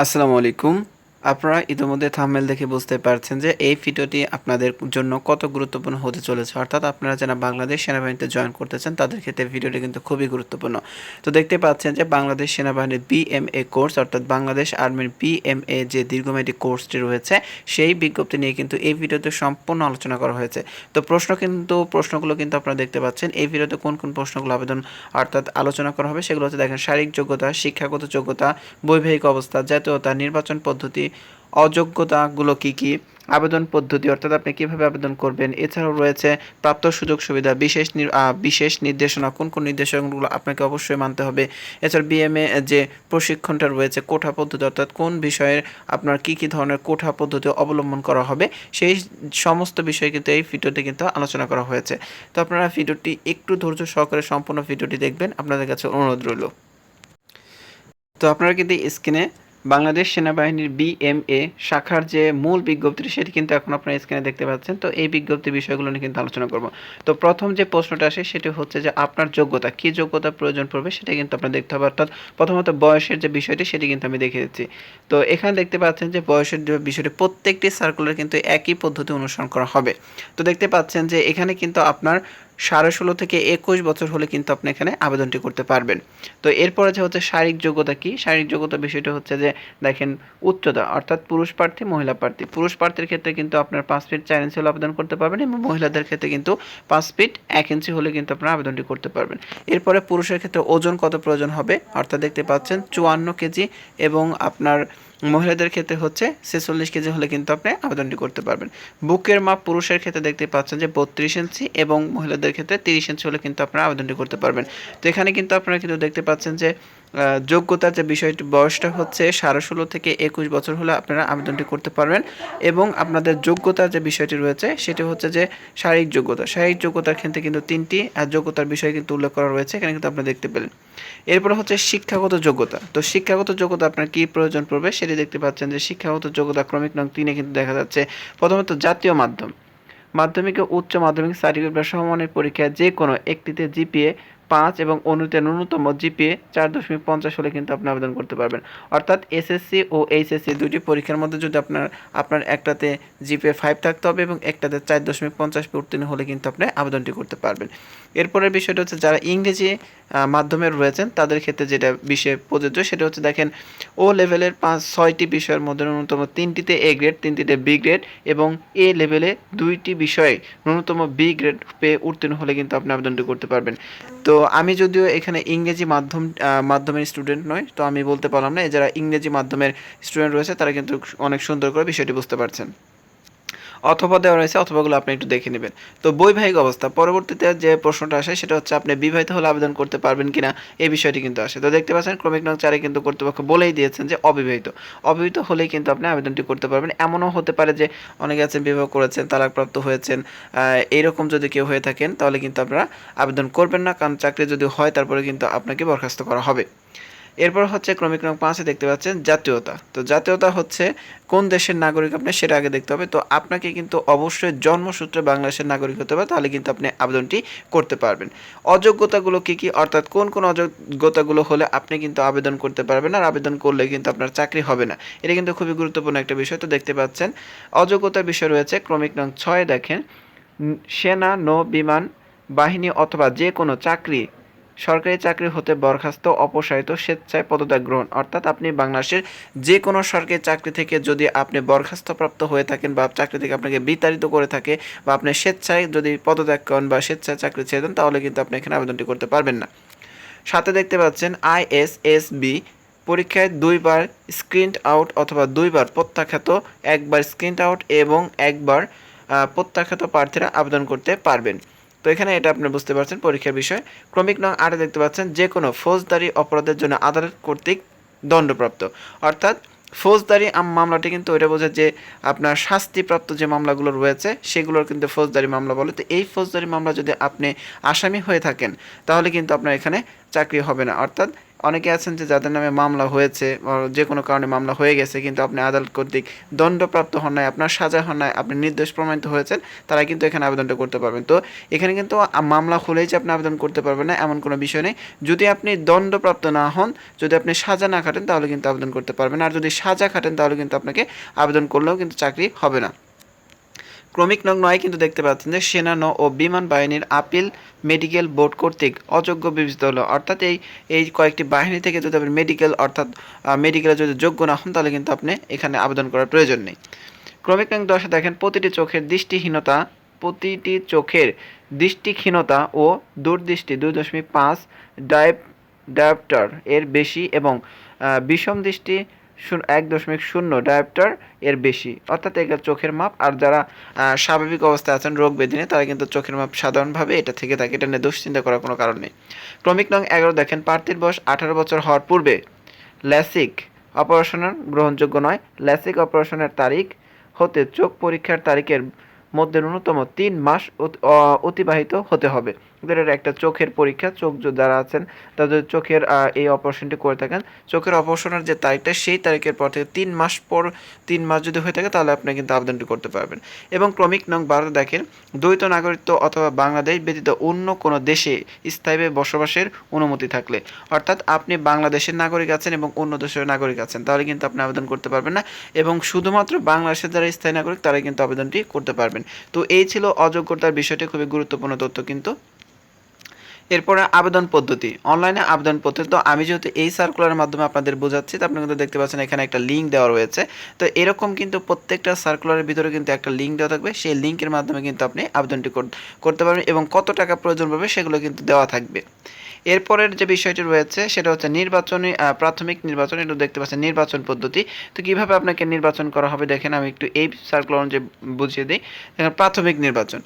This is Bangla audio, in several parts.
আসসালামু আলাইকুম। আপনারা ইতিমধ্যে থাম্বনেল দেখে বুঝতে পারছেন যে এই ভিডিওটি আপনাদের জন্য কত গুরুত্বপূর্ণ হতে চলেছে। অর্থাৎ আপনারা যারা বাংলাদেশ সেনাবাহিনীতে জয়েন করতে চান তাদের ক্ষেত্রে ভিডিওটি কিন্তু খুবই গুরুত্বপূর্ণ। তো দেখতে পাচ্ছেন যে বাংলাদেশ সেনাবাহিনীর বিএমএ কোর্স অর্থাৎ বাংলাদেশ আর্মির বিএমএ যে দীর্ঘমেয়াদী কোর্সটি রয়েছে, সেই বিজ্ঞপ্তি নিয়ে কিন্তু এই ভিডিওতে সম্পূর্ণ আলোচনা করা হয়েছে। তো প্রশ্ন কিন্তু, প্রশ্নগুলো কিন্তু আপনারা দেখতে পাচ্ছেন, এই ভিডিওতে কোন কোন প্রশ্নগুলো আবেদন, অর্থাৎ আলোচনা করা হবে, সেগুলো হচ্ছে দেখেন শারীরিক যোগ্যতা, শিক্ষাগত যোগ্যতা, বৈবাহিক অবস্থা, জাতীয়তা, নির্বাচন পদ্ধতি অযোগ্যতাগুলো কি কি? আবেদন পদ্ধতি, অর্থাৎ আপনি কীভাবে আবেদন করবেন? এছাড়াও রয়েছে প্রাপ্ত সুযোগ সুবিধা, বিশেষ বিশেষ নির্দেশনা। কোন কোন নির্দেশনাগুলো আপনাকে অবশ্যই মানতে হবে? এছাড়া বিএমএ যে প্রশিক্ষণটা রয়েছে, কোঠা পদ্ধতি, অর্থাৎ কোন বিষয়ের আপনার কি কি ধরনের কোঠা পদ্ধতি অবলম্বন করা হবে, সেই সমস্ত বিষয় কিন্তু এই ভিডিওতে কিন্তু আলোচনা করা হয়েছে। তো আপনারা ভিডিওটি একটু ধৈর্য সহকারে সম্পূর্ণ ভিডিওটি দেখবেন। আপনাদের কাছে অনুরোধ রইল। তো আপনারা কিন্তু স্ক্রিনে বাংলাদেশ সেনাবাহিনীর বিএমএ শাখার যে মূল বিজ্ঞপ্তি সেটি কিন্তু এখন আপনারা স্ক্রিনে দেখতে পাচ্ছেন। তো এই বিজ্ঞপ্তির বিষয়গুলো নিয়ে কিন্তু আলোচনা করব। তো প্রথম যে প্রশ্নটা আসে সেটি হচ্ছে যে আপনার যোগ্যতা, কি যোগ্যতা প্রয়োজন পড়বে সেটা কিন্তু আপনার দেখতে হবে। অর্থাৎ প্রথমত বয়সের যে বিষয়টি সেটি কিন্তু আমি দেখে দিচ্ছি। তো এখানে দেখতে পাচ্ছেন যে বয়সের যে বিষয়টি, প্রত্যেকটি সার্কুলার কিন্তু একই পদ্ধতি অনুসরণ করা হবে। তো দেখতে পাচ্ছেন যে এখানে কিন্তু আপনার সাড়ে ষোলো থেকে একুশ বছর হলে কিন্তু আপনি এখানে আবেদনটি করতে পারবেন। তো এরপরে যে হচ্ছে শারীরিক যোগ্যতা কি? শারীরিক যোগ্যতা বিষয়টা হচ্ছে যে, দেখেন উচ্চতা, অর্থাৎ পুরুষ প্রার্থী, মহিলা প্রার্থী। পুরুষ প্রার্থীর ক্ষেত্রে কিন্তু আপনার পাঁচ ফিট চার ইঞ্চি হলে আবেদন করতে পারবেন এবং মহিলাদের ক্ষেত্রে কিন্তু পাঁচ ফিট এক ইঞ্চি হলে কিন্তু আপনারা আবেদনটি করতে পারবেন। এরপরে পুরুষের ক্ষেত্রে ওজন কত প্রয়োজন হবে? অর্থাৎ দেখতে পাচ্ছেন, চুয়ান্ন কেজি এবং আপনার মহিলাদের ক্ষেত্রে হচ্ছে ছেচল্লিশ কেজি হলে কিন্তু আপনি আবেদনটি করতে পারবেন। বুকের মাপ পুরুষের ক্ষেত্রে দেখতে পাচ্ছেন যে বত্রিশ ইঞ্চি এবং মহিলাদের ক্ষেত্রে তিরিশ ইঞ্চি হলে কিন্তু আপনারা আবেদনটি করতে পারবেন। তো এখানে কিন্তু আপনারা কিন্তু দেখতে পাচ্ছেন যে যোগ্যতার যে বিষয়টি, বয়সটা হচ্ছে সাড়ে ষোলো থেকে একুশ বছর হলে আপনারা আবেদনটি করতে পারবেন এবং আপনাদের যোগ্যতার যে বিষয়টি রয়েছে, সেটি হচ্ছে যে শারীরিক যোগ্যতা। শারীরিক যোগ্যতার ক্ষেত্রে কিন্তু তিনটি, আর যোগ্যতার বিষয় কিন্তু উল্লেখ করা রয়েছে, এখানে কিন্তু আপনারা দেখতে পেলেন। এরপরে হচ্ছে শিক্ষাগত যোগ্যতা। তো শিক্ষাগত যোগ্যতা আপনার কি প্রয়োজন পড়বে, সেটি দেখতে পাচ্ছেন যে শিক্ষাগত যোগ্যতা ক্রমিক নং তিনে কিন্তু দেখা যাচ্ছে। প্রথমত জাতীয় মাধ্যম। মাধ্যমিক ও উচ্চ মাধ্যমিক সার্টিফিকেট বা সমমানের পরীক্ষায় যে কোনো একটিতে জিপিএ পাঁচ এবং অন্যতে ন্যূনতম জিপিএ চার দশমিক পঞ্চাশ হলে কিন্তু আপনি আবেদন করতে পারবেন। অর্থাৎ এসএসসি ও এইচএসসি দুটি পরীক্ষার মধ্যে যদি আপনার আপনার একটাতে জিপিএ ফাইভ থাকতে হবে এবং একটাতে চার দশমিক পঞ্চাশ উত্তীর্ণ হলে কিন্তু আপনি আবেদনটি করতে পারবেন। এরপরের বিষয়টা হচ্ছে যারা ইংরেজি মাধ্যমে রয়েছেন তাদের ক্ষেত্রে যেটা বিষয়ে প্রযোজ্য সেটা হচ্ছে দেখেন ও লেভেলের পাঁচ, ছয়টি বিষয়ের মধ্যে ন্যূনতম তিনটিতে এ গ্রেড তিনটিতে বি গ্রেড এবং এ লেভেলে দুইটি বিষয়ে ন্যূনতম বি গ্রেড পেয়ে উত্তীর্ণ হলে কিন্তু আপনি আবেদনটি করতে পারবেন। তো আমি যদিও এখানে ইংরেজি মাধ্যম মাধ্যমের স্টুডেন্ট নয় তো আমি বলতে পারলাম না যারা ইংরেজি মাধ্যমের স্টুডেন্ট রয়েছে, তারা কিন্তু অনেক সুন্দর করে বিষয়টি বুঝতে পারছেন। অথবা দেওয়া রয়েছে, অথবাগুলো আপনি একটু দেখে নেবেন। তো বৈবাহিক অবস্থা, পরবর্তীতে যে প্রশ্নটা আসে, সেটা হচ্ছে আপনি বিবাহিত হলে আবেদন করতে পারবেন কিনা, এই বিষয়টি কিন্তু আসে। তো দেখতে পাচ্ছেন, ক্রমিক নং চারে কিন্তু কর্তৃপক্ষ বলেই দিয়েছেন যে অবিবাহিত। অবিবাহিত হলেই কিন্তু আপনি আবেদনটি করতে পারবেন। এমনও হতে পারে যে অনেকে আছেন, বিবাহ করেছেন, তালাকপ্রাপ্ত হয়েছেন এইরকম যদি কেউ হয়ে থাকেন, তাহলে কিন্তু আপনারা আবেদন করবেন না, কারণ চাকরি যদি হয়, তারপরে কিন্তু আপনাকে বরখাস্ত করা হবে। এরপর হচ্ছে ক্রমিক নং পাঁচে দেখতে পাচ্ছেন জাতীয়তা। তো জাতীয়তা হচ্ছে কোন দেশের নাগরিক আপনি সেটা আগে দেখতে হবে। তো আপনাকে কিন্তু অবশ্যই জন্মসূত্রে বাংলাদেশের নাগরিক হতে হবে, তাহলে কিন্তু আপনি আবেদনটি করতে পারবেন। অযোগ্যতাগুলো কি কি? অর্থাৎ কোন কোন অযোগ্যতাগুলো হলে আপনি কিন্তু আবেদন করতে পারবেন আর আবেদন করলে কিন্তু আপনার চাকরি হবে না। এটা কিন্তু খুবই গুরুত্বপূর্ণ একটা বিষয়। তো দেখতে পাচ্ছেন অযোগ্যতার বিষয় রয়েছে ক্রমিক নং ছয় দেখেন, সেনা, নৌ, বিমান, বাহিনী অথবা যে কোনো চাকরি সরকারি চাকরি হতে বরখাস্ত, অপসারিত, স্বেচ্ছায় পদত্যাগ গ্রহণ। অর্থাৎ আপনি বাংলাদেশের যে কোনো সরকারি চাকরি থেকে যদি আপনি বরখাস্তপ্রাপ্ত হয়ে থাকেন বা চাকরি থেকে আপনাকে বিতাড়িত করে থাকে বা আপনি স্বেচ্ছায় যদি পদত্যাগ করেন বা স্বেচ্ছায় চাকরি ছেড়ে দেন, তাহলে কিন্তু আপনি এখানে আবেদনটি করতে পারবেন না। সাথে দেখতে পাচ্ছেন, আইএসএসবি পরীক্ষায় দুইবার স্ক্রিন্ট আউট অথবা দুইবার প্রত্যাখ্যাত, একবার স্ক্রিন্ট আউট এবং একবার প্রত্যাখ্যাত প্রার্থীরা আবেদন করতে পারবেন। তো এখানে এটা আপনি বুঝতে পারছেন পরীক্ষার বিষয়। ক্রমিক নং আটে দেখতে পাচ্ছেন যে কোনো ফৌজদারি অপরাধের জন্য আদালত কর্তৃক দণ্ডপ্রাপ্ত। অর্থাৎ ফৌজদারি মামলাটি কিন্তু ওইটা বোঝায় যে আপনার শাস্তিপ্রাপ্ত যে মামলাগুলো রয়েছে, সেগুলোর কিন্তু ফৌজদারি মামলা বলে। তো এই ফৌজদারি মামলা যদি আপনি আসামি হয়ে থাকেন, তাহলে কিন্তু আপনার এখানে চাকরি হবে না। অর্থাৎ অনেকে আছেন যে যাদের নামে মামলা হয়েছে যে কোনো কারণে মামলা হয়ে গেছে, কিন্তু আপনি আদালত কর্তৃক দণ্ডপ্রাপ্ত হন নাই, আপনার সাজা হন নাই, আপনি নির্দোষ প্রমাণিত হয়েছেন, তারা কিন্তু এখানে আবেদনটা করতে পারবেন। তো এখানে কিন্তু মামলা হলেই যে আপনি আবেদন করতে পারবেন না, এমন কোনো বিষয় নেই। যদি আপনি দণ্ডপ্রাপ্ত না হন, যদি আপনি সাজা না খাটেন, তাহলে কিন্তু আবেদন করতে পারবেন। আর যদি সাজা খাটেন, তাহলে কিন্তু আপনাকে আবেদন করলেও কিন্তু চাকরি হবে না। ক্রমিক নং নয় কিন্তু দেখতে পাচ্ছেন যে সেনা, নৌ ও বিমান বাহিনীর আপিল মেডিকেল বোর্ড কর্তৃক অযোগ্য বিবেচিত হলো। অর্থাৎ এই এই কয়েকটি বাহিনী থেকে যদি আপনি মেডিকেল অর্থাৎ মেডিকেলে যদি যোগ্য না হন, তাহলে কিন্তু আপনি এখানে আবেদন করার প্রয়োজন নেই। ক্রমিক নং দশে দেখেন, প্রতিটি চোখের দৃষ্টিহীনতা, প্রতিটি চোখের দৃষ্টিহীনতা ও দূরদৃষ্টি দুই দশমিক পাঁচ ডাইপ ডায়াপ্টার এর বেশি এবং বিষম দৃষ্টি এক দশমিক শূন্য ডায়াপ্টার এর বেশি। অর্থাৎ এটা চোখের মাপ। আর যারা স্বাভাবিক অবস্থায় আছেন, রোগ নেই তারা কিন্তু চোখের মাপ সাধারণভাবে এটা থেকে থাকে। এটা নিয়ে দুশ্চিন্তা করার কোনো কারণ নেই। ক্রমিক নং এগারো দেখেন প্রার্থীর বয়স আঠারো বছর হওয়ার পূর্বে। ল্যাসিক অপারেশনের গ্রহণযোগ্য নয়। ল্যাসিক অপারেশনের তারিখ হতে চোখ পরীক্ষার তারিখের মধ্যে ন্যূনতম তিন মাস অতিবাহিত হতে হবে। এদের একটা চোখের পরীক্ষা, চোখ যারা আছেন, তাদের চোখের এই অপারেশনটি করে থাকেন। চোখের অপারেশনের যে তারিখটা, সেই তারিখের পর থেকে তিন মাস পর, তিন মাস যদি হয়ে থাকে, তাহলে আপনি কিন্তু আবেদনটি করতে পারবেন। এবং ক্রমিক নং বারো দেখেন, দ্বৈত নাগরিকত্ব অথবা বাংলাদেশ ব্যতীত অন্য কোনো দেশে স্থায়ীভাবে বসবাসের অনুমতি থাকলে। অর্থাৎ আপনি বাংলাদেশের নাগরিক আছেন এবং অন্য দেশের নাগরিক আছেন, তাহলে কিন্তু আপনি আবেদন করতে পারবেন না। এবং শুধুমাত্র বাংলাদেশের যারা স্থায়ী নাগরিক, তারাই কিন্তু আবেদনটি করতে পারবেন। তো এই ছিল অযোগ্যতার বিষয়টি, খুবই গুরুত্বপূর্ণ তথ্য কিন্তু। এরপরে আবেদন পদ্ধতি। অনলাইনে আবেদন পদ্ধতি। তো আমি যেহেতু এই সার্কুলারের মাধ্যমে আপনাদের বোঝাচ্ছি, তো আপনি কিন্তু দেখতে পাচ্ছেন এখানে একটা লিঙ্ক দেওয়া রয়েছে। তো এরকম কিন্তু প্রত্যেকটা সার্কুলারের ভিতরে কিন্তু একটা লিঙ্ক দেওয়া থাকবে। সেই লিঙ্কের মাধ্যমে কিন্তু আপনি আবেদনটি কর- করতে পারবেন এবং কত টাকা প্রয়োজন পড়বে সেগুলো কিন্তু দেওয়া থাকবে। এরপরের যে বিষয়টি রয়েছে, সেটা হচ্ছে নির্বাচনী প্রাথমিক নির্বাচন। এটা দেখতে পাচ্ছেন নির্বাচন পদ্ধতি। তো কীভাবে আপনাকে নির্বাচন করা হবে দেখেন, আমি একটু এই সার্কুলার যে বুঝিয়ে দিই। প্রাথমিক নির্বাচন।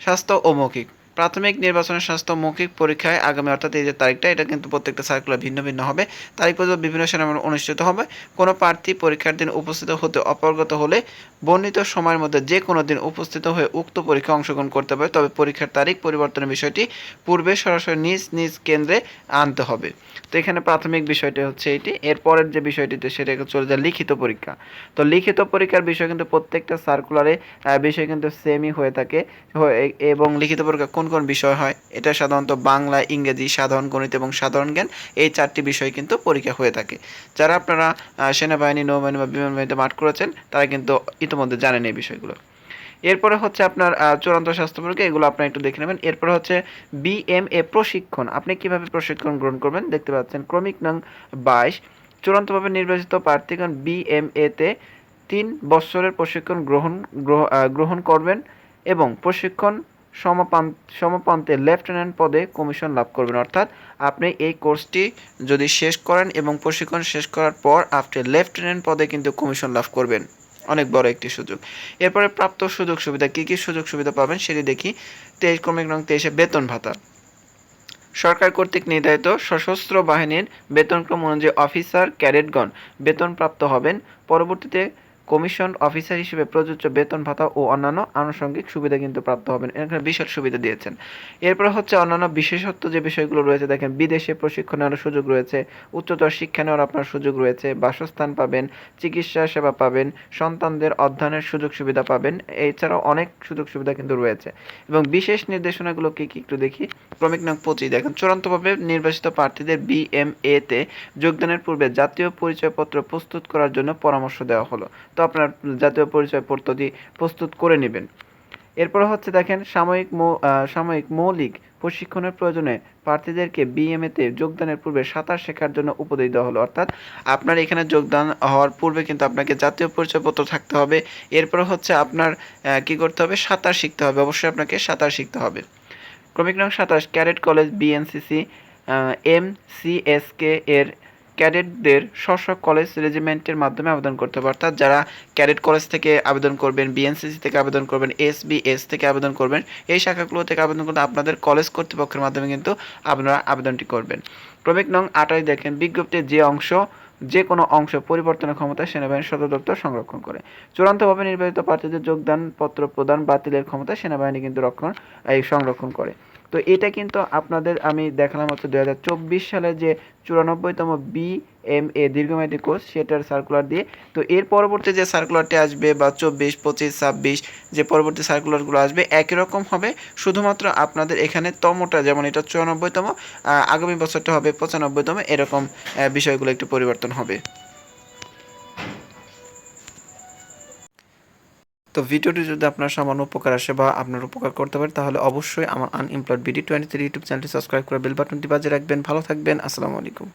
স্বাস্থ্য ও মৌখিক। প্রাথমিক নির্বাচনের স্বাস্থ্য মৌখিক পরীক্ষায় আগামী অর্থাৎ এই যে তারিখটা, এটা কিন্তু প্রত্যেকটা সার্কুলার ভিন্ন ভিন্ন হবে। তারিখ পর্যন্ত বিভিন্ন সময় অনুষ্ঠিত হবে। কোনো প্রার্থী পরীক্ষার দিন উপস্থিত হতে অপারগত হলে বর্ণিত সময়ের মধ্যে যে কোনো দিন উপস্থিত হয়ে উক্ত পরীক্ষা অংশগ্রহণ করতে পারে তবে পরীক্ষার তারিখ পরিবর্তনের বিষয়টি পূর্বে সরাসরি নিজ নিজ কেন্দ্রে আনতে হবে। তো এখানে প্রাথমিক বিষয়টি হচ্ছে এটি। এরপরের যে বিষয়টিতে সেটা চলে যায় লিখিত পরীক্ষা। তো লিখিত পরীক্ষার বিষয় কিন্তু প্রত্যেকটা সার্কুলারে বিষয় কিন্তু সেমই হয়ে থাকে। এবং লিখিত পরীক্ষা কোন কোন বিষয় হয়। এটা সাধারণত বাংলা, ইংরেজি, সাধারণ গণিত এবং সাধারণ জ্ঞান এই চারটি বিষয় কিন্তু পরীক্ষা হয়ে থাকে। যারা আপনারা সেনাবাহিনী, নৌবাহিনী বা বিমান বাহিনীতে মাঠ করেছেন, তারা কিন্তু ইতিমধ্যে জানেন এই বিষয়গুলো। এরপরে হচ্ছে আপনার চূড়ান্ত স্বাস্থ্য পরীক্ষা এগুলো আপনারা একটু দেখে নেবেন। এরপরে হচ্ছে বিএমএ প্রশিক্ষণ। আপনি কীভাবে প্রশিক্ষণ গ্রহণ করবেন দেখতে পাচ্ছেন, ক্রমিক নং বাইশ। চূড়ান্তভাবে নির্বাচিত প্রার্থীগণ বিএমএতে তিন বছরের প্রশিক্ষণ গ্রহণ, গ্রহ- গ্রহণ করবেন এবং প্রশিক্ষণ সমাপান সমাপান্তে লেফটেন্যান্ট পদে কমিশন লাভ করবেন। অর্থাৎ আপনি এই কোর্সটি যদি শেষ করেন এবং প্রশিক্ষণ শেষ করার পর আপনি লেফটেন্যান্ট পদে কিন্তু কমিশন লাভ করবেন। অনেক বড় একটি সুযোগ। এরপরে প্রাপ্ত সুযোগ সুবিধা, কী কী সুযোগ সুবিধা পাবেন সেটি দেখি। তেইশ ক্রমিক নং তেইশে বেতন ভাতা। সরকার কর্তৃক নির্ধারিত সশস্ত্র বাহিনীর বেতনক্রম অনুযায়ী অফিসার, ক্যাডেটগণ বেতনপ্রাপ্ত হবেন। পরবর্তীতে কমিশন অফিসার হিসেবে প্রযোজ্য বেতন ভাতা ও অন্যান্য আনুষঙ্গিক সুবিধা কিন্তু প্রাপ্ত হবেন। এখানে বিশাল সুবিধা দিয়েছেন। এরপর হচ্ছে অন্যান্য বিশেষত্ব যে বিষয়গুলো রয়েছে, দেখেন বিদেশে প্রশিক্ষণ নেওয়ার সুযোগ রয়েছে, উচ্চতর শিক্ষা নেওয়ার আপনার সুযোগ রয়েছে, বাসস্থান পাবেন, চিকিৎসা সেবা পাবেন, সন্তানদের অধ্যয়নের সুযোগ সুবিধা পাবেন, এছাড়াও অনেক সুযোগ সুবিধা কিন্তু রয়েছে। এবং বিশেষ নির্দেশনাগুলো কি কি একটু দেখি। ক্রমিক নং পঁচিশ, দেখেন, চূড়ান্তভাবে নির্বাচিত প্রার্থীদের বিএমএ তে যোগদানের পূর্বে জাতীয় পরিচয়পত্র প্রস্তুত করার জন্য পরামর্শ দেওয়া হলো। তো আপনার জাতীয় পরিচয়পত্রটি প্রস্তুত করে নেবেন। এরপর হচ্ছে দেখেন, সাময়িক সাময়িক মৌলিক প্রশিক্ষণের প্রয়োজনে প্রার্থীদেরকে বিএমএতে যোগদানের পূর্বে সাঁতার শেখার জন্য উপদেশ দেওয়া হলো। অর্থাৎ আপনার এখানে যোগদান হওয়ার পূর্বে কিন্তু আপনাকে জাতীয় পরিচয়পত্র থাকতে হবে। এরপর হচ্ছে আপনার কি করতে হবে? সাঁতার শিখতে হবে। অবশ্যই আপনাকে সাঁতার শিখতে হবে। ক্রমিক নং সাতাশ cadet college BNCC M C S K এর ক্যাডেটদের স্ব কলেজ রেজিমেন্টের মাধ্যমে আবেদন করতে হবে। অর্থাৎ যারা ক্যাডেট কলেজ থেকে আবেদন করবেন বিএনসিসি থেকে আবেদন করবেন এসবিএস থেকে আবেদন করবেন, এই শাখাগুলো থেকে আবেদন করতে আপনাদের কলেজ কর্তৃপক্ষের মাধ্যমে কিন্তু আপনারা আবেদনটি করবেন। ক্রমিক নং আটাই দেখেন বিজ্ঞপ্তির যে অংশ যে কোনো অংশ পরিবর্তনের ক্ষমতা সেনাবাহিনীর সদর দপ্তর সংরক্ষণ করে। চূড়ান্তভাবে নির্বাচিত প্রার্থীদের যোগদান পত্র প্রদান বাতিলের ক্ষমতা সেনাবাহিনী কিন্তু রক্ষণ, এই সংরক্ষণ করে। তো এটা কিন্তু আপনাদের আমি দেখালাম হচ্ছে দু সালের যে চুরানব্বইতম বি এম এ দীর্ঘমেয়াদী কোর্স, সেটার সার্কুলার দিয়ে। তো এর পরবর্তী যে সার্কুলারটি আসবে বা চব্বিশ, পঁচিশ, ছাব্বিশ, যে পরবর্তী সার্কুলারগুলো আসবে, একই রকম হবে। শুধুমাত্র আপনাদের এখানে তমটা, যেমন এটা চুরানব্বইতম আগামী বছরটা হবে পঁচানব্বইতম, এরকম বিষয়গুলো একটু পরিবর্তন হবে। তো ভিডিওটি যদি আপনার সামান্য উপকার আসে বা আপনার উপকার করতে পারে, তাহলে অবশ্যই আমার unemployed BD twenty three YouTube চ্যানেলটি সাবস্ক্রাইব করে বেল বাটনটি বাজে রাখবেন। ভালো থাকবেন। আসসালামু আলাইকুম।